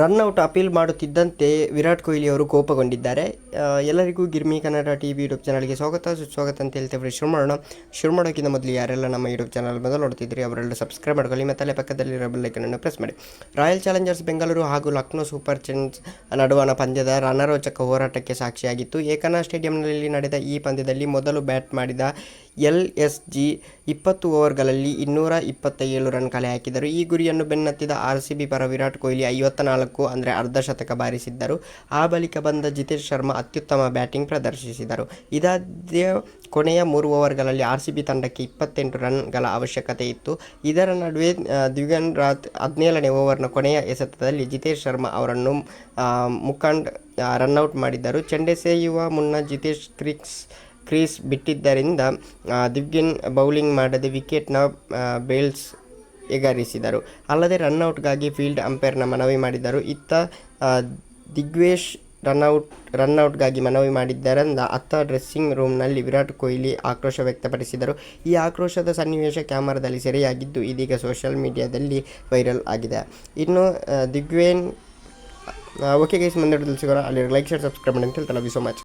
Run out appeal ಮಾಡುತ್ತಿದ್ದಂತೆ ವಿರಾಟ್ ಕೊಹ್ಲಿ ಅವರು ಕೋಪಗೊಂಡಿದ್ದಾರೆ. ಎಲ್ಲರಿಗೂ Girmi Kannada T V YouTube ಚಾನಲ್ಗೆ ಸ್ವಾಗತ. ಸುಸ್ವಾಗತ ಅಂತ ಹೇಳ್ತೇವೆ ಶುರು ಮಾಡೋಣ ಶುರು ಮಾಡೋಕ್ಕಿಂತ ಮೊದಲು ಯಾರೆಲ್ಲ ನಮ್ಮ ಯೂಟ್ಯೂಬ್ ಚಾನಲ್ ಮೊದಲು ನೋಡ್ತಿದ್ರಿ, ಅವರೆಲ್ಲ ಸಬ್ಸ್ಕ್ರೈಬ್ ಮಾಡ್ಕೊಳ್ಳಿ, ಮತ್ತು ಅಲ್ಲೇ ಪಕ್ಕದಲ್ಲಿರೋ ಬೆಲ್ಲೈಕನನ್ನು ಪ್ರೆಸ್ ಮಾಡಿ. ರಾಯಲ್ ಚಾಲೆಂಜರ್ಸ್ ಬೆಂಗಳೂರು ಹಾಗೂ ಲಕ್ನೋ ಸೂಪರ್ ಚೆನ್ಸ್ ನಡುವಣ ಪಂದ್ಯದ ರಣರೋಚಕ ಹೋರಾಟಕ್ಕೆ ಸಾಕ್ಷಿಯಾಗಿತ್ತು. ಏಕನಾ ಸ್ಟೇಡಿಯಂನಲ್ಲಿ ನಡೆದ ಈ ಪಂದ್ಯದಲ್ಲಿ ಮೊದಲು ಬ್ಯಾಟ್ ಮಾಡಿದ ಎಲ್ ಎಸ್ ಜಿ ಇಪ್ಪತ್ತು ಓವರ್ಗಳಲ್ಲಿ ಇನ್ನೂರ ಇಪ್ಪತ್ತೇಳು ರನ್ ಕಲೆ ಹಾಕಿದರು. ಈ ಗುರಿಯನ್ನು ಬೆನ್ನತ್ತಿದ ಆರ್ ಸಿ ಬಿ ಪರ ವಿರಾಟ್ ಕೊಹ್ಲಿ ಐವತ್ತ ನಾಲ್ಕು ಅಂದರೆ ಅರ್ಧ ಶತಕ ಬಾರಿಸಿದ್ದರು. ಆ ಬಳಿಕ ಬಂದ ಜಿತೇಶ್ ಶರ್ಮಾ ಅತ್ಯುತ್ತಮ ಬ್ಯಾಟಿಂಗ್ ಪ್ರದರ್ಶಿಸಿದರು. ಇದಾದ ಕೊನೆಯ ಮೂರು ಓವರ್ಗಳಲ್ಲಿ ಆರ್ ಸಿ ಬಿ ತಂಡಕ್ಕೆ ಇಪ್ಪತ್ತೆಂಟು ರನ್ಗಳ ಅವಶ್ಯಕತೆ ಇತ್ತು. ಇದರ ನಡುವೆ ದ್ವಿಗನ್ ರಾತ್ ಹದಿನೇಳನೇ ಓವರ್ನ ಕೊನೆಯ ಎಸೆತದಲ್ಲಿ ಜಿತೇಶ್ ಶರ್ಮಾ ಅವರನ್ನು ಮುಖಂಡ್ ರನ್ಔಟ್ ಮಾಡಿದ್ದರು. ಚೆಂಡೆಸೆಯುವ ಮುನ್ನ ಜಿತೇಶ್ ಕ್ರಿಕ್ಸ್ ಕ್ರೀಸ್ ಬಿಟ್ಟಿದ್ದರಿಂದ ದಿವ್ಯನ್ ಬೌಲಿಂಗ್ ಮಾಡದೆ ವಿಕೆಟ್ನ ಬೇಲ್ಸ್ ಎಗರಿಸಿದರು. ಅಲ್ಲದೆ ರನ್ಔಟ್ಗಾಗಿ ಫೀಲ್ಡ್ ಅಂಪೈರ್ನ ಮನವಿ ಮಾಡಿದರು. ಇತ್ತ ದಿಗ್ವೇಶ್ ರನ್ಔಟ್, ರನ್ಔಟ್ಗಾಗಿ ಮನವಿ ಮಾಡಿದ್ದರಿಂದ ಅತ್ತ ಡ್ರೆಸ್ಸಿಂಗ್ ರೂಮ್ನಲ್ಲಿ ವಿರಾಟ್ ಕೊಹ್ಲಿ ಆಕ್ರೋಶ ವ್ಯಕ್ತಪಡಿಸಿದರು. ಈ ಆಕ್ರೋಶದ ಸನ್ನಿವೇಶ ಕ್ಯಾಮರಾದಲ್ಲಿ ಸೆರೆಯಾಗಿದ್ದು, ಇದೀಗ ಸೋಷಿಯಲ್ ಮೀಡಿಯಾದಲ್ಲಿ ವೈರಲ್ ಆಗಿದೆ. ಇನ್ನು ದಿಗ್ವೇನ್ ಓಕೆ ಗೈಸ್ ಮುಂದೆ ಸಿಗೋಣ. ಅಲ್ಲಿ ಲೈಕ್, ಶೇರ್, ಸಬ್ಸ್ಕ್ರೈಬ್ ಮಾಡಿ ಅಂತ ಹೇಳ್ತಾ ಲವ್ ಯು ಸೊ ಮಚ್